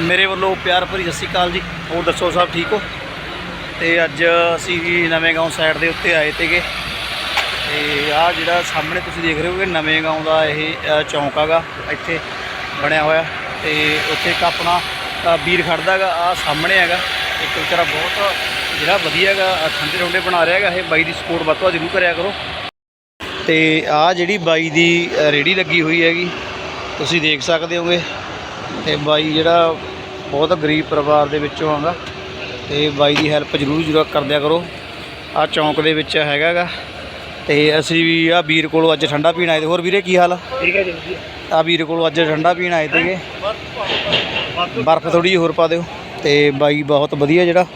ਮੇਰੇ ਵੱਲੋਂ ਪਿਆਰ ਭਰੀ ਸਤਿ ਸ਼੍ਰੀ ਅਕਾਲ ਜੀ। ਹੋਰ ਦੱਸੋ ਸਭ ਠੀਕ ਹੋ? ਤੇ ਅੱਜ ਅਸੀਂ ਵੀ ਨਵੇਂ ਗਾਉਂ ਸਾਈਡ ਦੇ ਉੱਤੇ ਆਏ ਤੇਗੇ ਤੇ ਆਹ ਜਿਹੜਾ ਸਾਹਮਣੇ ਤੁਸੀਂ ਦੇਖ ਰਹੇ ਹੋ ਕਿ ਨਵੇਂ ਗਾਉਂ ਦਾ ਇਹ ਚੌਂਕ ਹੈਗਾ ਇੱਥੇ ਬਣਿਆ ਹੋਇਆ। ਤੇ ਉੱਥੇ ਇੱਕ ਆਪਣਾ ਵੀਰ ਖੜਦਾ ਹੈਗਾ ਆ ਸਾਹਮਣੇ ਹੈਗਾ। ਇੱਕ ਵਿਚਾਰਾ ਬਹੁਤ ਜਿਹੜਾ ਵਧੀਆ ਹੈਗਾ ਠੰਡੇ ਠੰਡੇ ਬਣਾ ਰਿਹਾ ਹੈਗਾ ਇਹ ਬਾਈ ਦੀ ਸਪੋਰਟ ਵੱਧ ਤੋਂ ਜ਼ਰੂਰ ਕਰਿਆ ਕਰੋ। ਤੇ ਆ ਜਿਹੜੀ ਬਾਈ ਦੀ ਅ, ਰੇਹੜੀ ਲੱਗੀ ਹੋਈ ਹੈਗੀ ਤੁਸੀਂ ਦੇਖ ਸਕਦੇ ਹੋਗੇ। ਤੇ ਬਾਈ ਜਿਹੜਾ ਬਹੁਤ ਗਰੀਬ ਪਰਿਵਾਰ ਦੇ ਵਿੱਚੋਂ ਆਂਗਾ ਤੇ ਬਾਈ ਦੀ ਹੈਲਪ ਜ਼ਰੂਰ ਜ਼ਰੂਰ ਕਰਦਿਆ ਕਰੋ। ਆ ਚੌਂਕ ਦੇ ਵਿੱਚ ਹੈਗਾ ਗਾ ਤੇ ਅਸੀਂ ਵੀ ਆ ਵੀਰ ਕੋਲੋਂ ਅੱਜ ਠੰਡਾ ਪੀਣ ਆਏ ਤੇ ਹੋਰ ਵੀਰੇ ਕੀ ਹਾਲ ਆ? ਠੀਕ ਹੈ ਜੀ ਆ ਵੀਰ ਕੋਲੋਂ ਅੱਜ ਠੰਡਾ ਪੀਣ ਆਏ ਤੇਗੇ ਬਰਫ਼ ਥੋੜੀ ਜਿਹੀ ਹੋਰ ਪਾ ਦਿਓ। ਤੇ ਬਾਈ ਬਹੁਤ ਵਧੀਆ ਜਿਹੜਾ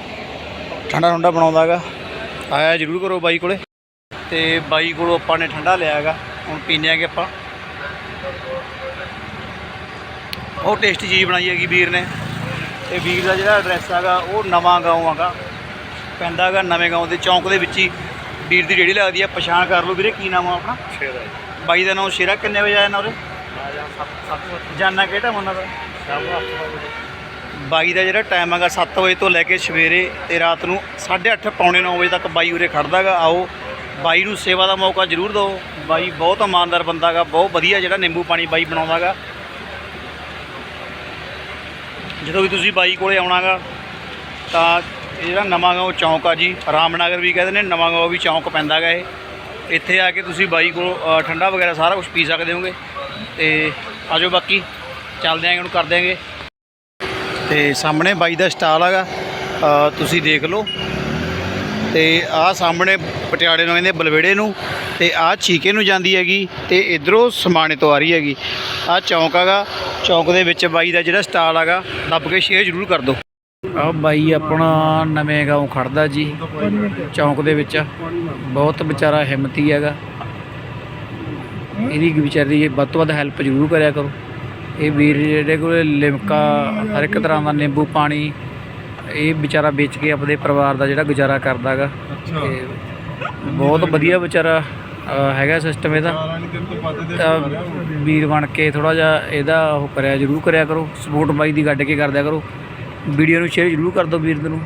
ਠੰਡਾ ਠੰਡਾ ਬਣਾਉਂਦਾ ਹੈਗਾ ਆਇਆ ਜ਼ਰੂਰ ਕਰੋ ਬਾਈ ਕੋਲੇ। ਤੇ ਬਾਈ ਕੋਲੋਂ ਆਪਾਂ ਨੇ ਠੰਡਾ ਲਿਆ ਹੈਗਾ ਹੁਣ ਪੀਨੇ ਆਗੇ ਆਪਾਂ। ਉਹ ਟੇਸਟੀ ਚੀਜ਼ ਬਣਾਈ ਹੈਗੀ ਵੀਰ ਨੇ। ਤੇ ਵੀਰ ਦਾ ਜਿਹੜਾ ਐਡਰੈਸ ਹੈਗਾ ਉਹ ਨਵਾਂ ਗਾਉਂ ਹੈਗਾ। ਪੈਂਦਾ ਹੈਗਾ ਨਵੇਂ ਗਾਉਂ ਦੇ ਚੌਂਕ ਦੇ ਵਿੱਚ ਹੀ ਵੀਰ ਦੀ ਰੇੜੀ ਲੱਗਦੀ ਹੈ ਪਛਾਣ ਕਰ ਲਓ ਵੀਰੇ ਕੀ ਨਾਮ ਆ ਆਪਣਾ? ਸ਼ੇਰ ਬਾਈ ਦਾ ਨਾਮ ਸ਼ੇਰਾ ਕਿੰਨੇ ਵਜੇ ਆਇਆ ਨਾ ਉਰੇ ਜਾਨਾ ਕਿਹੜਾ ਉਹਨਾਂ ਦਾ? ਬਾਈ ਦਾ ਜਿਹੜਾ ਟਾਈਮ ਹੈਗਾ 7 ਵਜੇ ਤੋਂ ਲੈ ਕੇ ਸਵੇਰੇ ਤੇ ਰਾਤ ਨੂੰ 8:30 ਪੌਣੇ 9 ਵਜੇ ਤੱਕ ਬਾਈ ਉਰੇ ਖੜਦਾ ਹੈਗਾ ਆਓ। ਬਾਈ ਨੂੰ ਸੇਵਾ ਦਾ ਮੌਕਾ ਜ਼ਰੂਰ ਦਿਓ। ਬਾਈ ਬਹੁਤ ਇਮਾਨਦਾਰ ਬੰਦਾ ਹੈਗਾ ਬਹੁਤ ਵਧੀਆ ਜਿਹੜਾ ਨਿੰਬੂ ਪਾਣੀ ਬਾਈ ਬਣਾਉਂਦਾ ਹੈਗਾ ਜਦੋਂ ਵੀ ਤੁਸੀਂ ਬਾਈ ਕੋਲੇ ਆਉਣਾਗਾ, ਤਾਂ ਇਹ ਜਿਹੜਾ ਨਵਾਂ ਗਾঁव ਚੌਂਕ ਆ ਜੀ, ਰਾਮਨਗਰ ਵੀ ਕਹਿੰਦੇ ਨੇ, ਨਵਾਂ ਗਾঁव ਵੀ ਚੌਂਕ ਪੈਂਦਾ ਹੈਗਾ ਇਹ। ਇੱਥੇ ਆ ਕੇ ਤੁਸੀਂ ਬਾਈ ਕੋਲ ਠੰਡਾ ਵਗੈਰਾ ਸਾਰਾ ਕੁਝ ਪੀ ਸਕਦੇ ਹੋਗੇ। ਤੇ ਆਜੋ ਬਾਕੀ, ਚੱਲਦੇ ਆਂ ਇਹਨੂੰ ਕਰ ਦਿਆਂਗੇ ਤੇ ਸਾਹਮਣੇ ਬਾਈ ਦਾ ਸਟਾਲ ਹੈਗਾ ਤੁਸੀਂ ਦੇਖ ਲਓ। ਤੇ ਆਹ ਸਾਹਮਣੇ ਪਟਿਆਲੇ ਨੂੰ ਕਹਿੰਦੇ ਬਲਵੇੜੇ ਨੂੰ ਤੇ ਆਹ ਚੀਕੇ ਨੂੰ ਜਾਂਦੀ ਹੈਗੀ ਤੇ ਇਧਰੋਂ ਸਮਾਣੇ ਤੋਂ ਆ ਰਹੀ ਹੈਗੀ। ਆਹ ਚੌਂਕ ਹੈਗਾ, ਚੌਂਕ ਦੇ ਵਿੱਚ ਬਾਈ ਦਾ ਜਿਹੜਾ ਸਟਾਲ ਹੈਗਾ, ਦੱਬ ਕੇ ਸ਼ੇਅਰ ਜ਼ਰੂਰ ਕਰ ਦਿਓ। ਆਹ ਬਾਈ ਆਪਣਾ ਨਵੇਂ ਗਾਉਂ ਖੜਦਾ ਜੀ, ਚੌਂਕ ਦੇ ਵਿੱਚ। ਬਹੁਤ ਵਿਚਾਰਾ ਹਿੰਮਤੀ ਹੈਗਾ। ਇਹਦੀ ਵਿਚਾਰੀ ਦੀ ਵੱਧ ਤੋਂ ਵੱਧ ਹੈਲਪ ਜ਼ਰੂਰ ਕਰਿਆ ਕਰੋ। ਇਹ ਵੀਰ ਜਿਹੜੇ ਕੋਲ ਲਿਮਕਾ ਹਰ ਇੱਕ ਤਰ੍ਹਾਂ ਦਾ ਨਿੰਬੂ ਪਾਣੀ ਇਹ ਵਿਚਾਰਾ ਵੇਚ ਕੇ ਆਪਣੇ ਪਰਿਵਾਰ ਦਾ ਜਿਹੜਾ ਗੁਜ਼ਾਰਾ ਕਰਦਾ ਹੈਗਾ ਤੇ ਬਹੁਤ ਵਧੀਆ ਵਿਚਾਰਾ ਹੈਗਾ ਸਿਸਟਮ ਇਹਦਾ। ਤਾਂ ਵੀਰ ਬਣ ਕੇ ਥੋੜਾ ਜਿਹਾ ਇਹਦਾ ਉਹ ਕਰਿਆ ਜ਼ਰੂਰ ਕਰਿਆ ਕਰੋ। ਸਪੋਰਟ ਬਾਈ ਦੀ ਗੱਡ ਕੇ ਕਰਦਿਆ ਕਰੋ। ਵੀਡੀਓ ਨੂੰ ਸ਼ੇਅਰ ਜ਼ਰੂਰ ਕਰ ਦਿਓ ਵੀਰ ਨੂੰ।